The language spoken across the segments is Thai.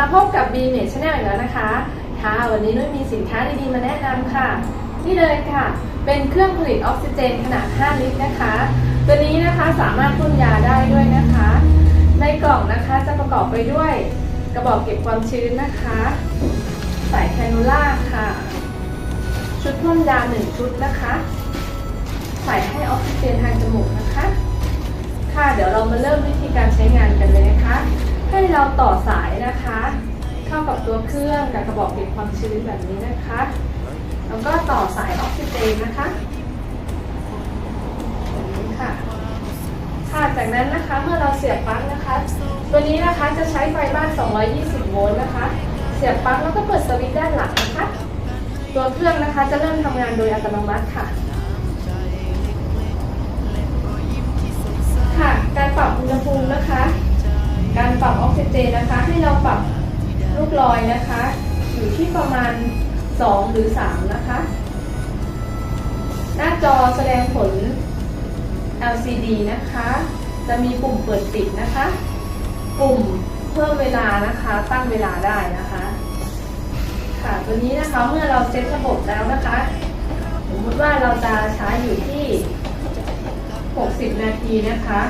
B m a g e Channel อีกแล้วนะคะ ค่ะ วันนี้นุ้ยมีสินค้าดีๆมาแนะนำค่ะ นี่เลยค่ะ เป็นเครื่องผลิตออกซิเจนขนาด 5 ลิตรนะคะ ตัวนี้นะคะสามารถพ่นยาได้ด้วยนะคะ ในกล่องนะคะจะประกอบไปด้วยกระบอกเก็บความชื้นนะคะ สายแคนูล่าค่ะ ชุดพ่นยาหนึ่งชุดนะคะใส่ให้ออกซิเจนทางจมูกนะคะ ค่ะ เดี๋ยวเรามาเริ่มวิธีการใช้งานกันเลยนะคะ ให้เราต่อสายนะคะ เข้ากับตัวเครื่องกับกระบอกเก็บความชื้นแบบนี้นะคะ แล้วก็ต่อสายออกซิเจนนะคะแบบนี้ค่ะค่ะจากนั้นนะคะเมื่อเราเสียบปลั๊กนะคะ ตัวนี้นะคะจะใช้ไฟบ้าน 220 โวลต์นะคะ เสียบปลั๊กแล้วก็เปิดสวิตช์ด้านหลังนะคะตัวเครื่องนะคะจะเริ่มทำงานโดยอัตโนมัติค่ะ ค่ะ การปรับอุณหภูมินะคะ การปรับออกซิเจนนะคะ ให้เราปรับลูกลอยนะคะ อยู่ที่ประมาณ 2 หรือ 3 นะคะ หน้าจอแสดงผล LCD นะคะ จะมีปุ่มเปิดปิดนะคะ ปุ่มเพิ่มเวลานะคะ ตั้งเวลาได้นะคะ ค่ะ ตัวนี้นะคะเมื่อเราเซตระบบแล้วนะคะ สมมติว่าเราจะใช้อยู่ที่ 60 นาทีนะคะ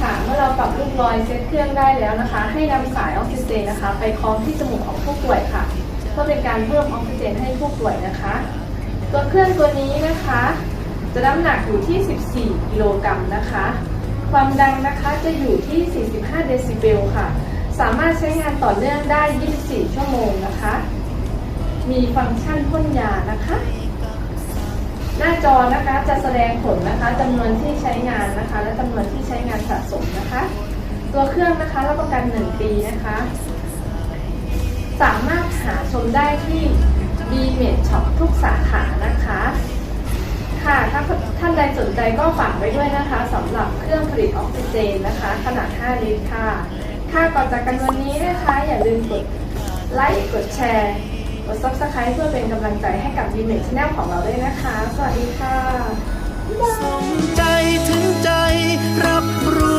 ค่ะ เมื่อเราปรับลู กลอยเซตเครื่องได้แล้วนะคะ ให้นำสายออกซิเจนนะคะ ไปคล้องที่จมูกของผู้ป่วยค่ะ เพื่อเป็นการเพิ่มออกซิเจนให้ผู้ป่วยนะคะ ตัวเครื่องตัวนี้นะคะ จะน้ำหนักอยู่ที่ 14 กิโลกรัมนะคะ ความดังนะคะจะอยู่ที่ 45 เดซิเบลค่ะ สามารถใช้งานต่อเนื่องได้ 24 ชั่วโมงนะคะ มีฟังก์ชันพ่นยานะคะหน้าจอนะคะจะแสดงผลนะคะจำนวนที่ใช้งานนะคะ และจำนวนที่ใช้งานสะสมนะคะ ตัวเครื่องนะคะรับประกัน 1 ปีนะคะ สามารถหาชมได้ที่ b m e d Shop ทุกสาขานะคะ ค่ะถ้าท่านใดสนใจก็ฝากไว้ด้วยนะคะสำหรับเครื่องผลิตออกซิเจนนะคะ ขนาด 5 ลิตรค่ะค่ะก่อนจากกันวันนี้นะคะ อย่าลืมกดไลค์กดแชร์กด subscribe เพื่อเป็นกำลังใจให้กับ b m e d Channel ของเราด้วยนะคะ สวัสดีค่ะสมใจถึงใจรับรู้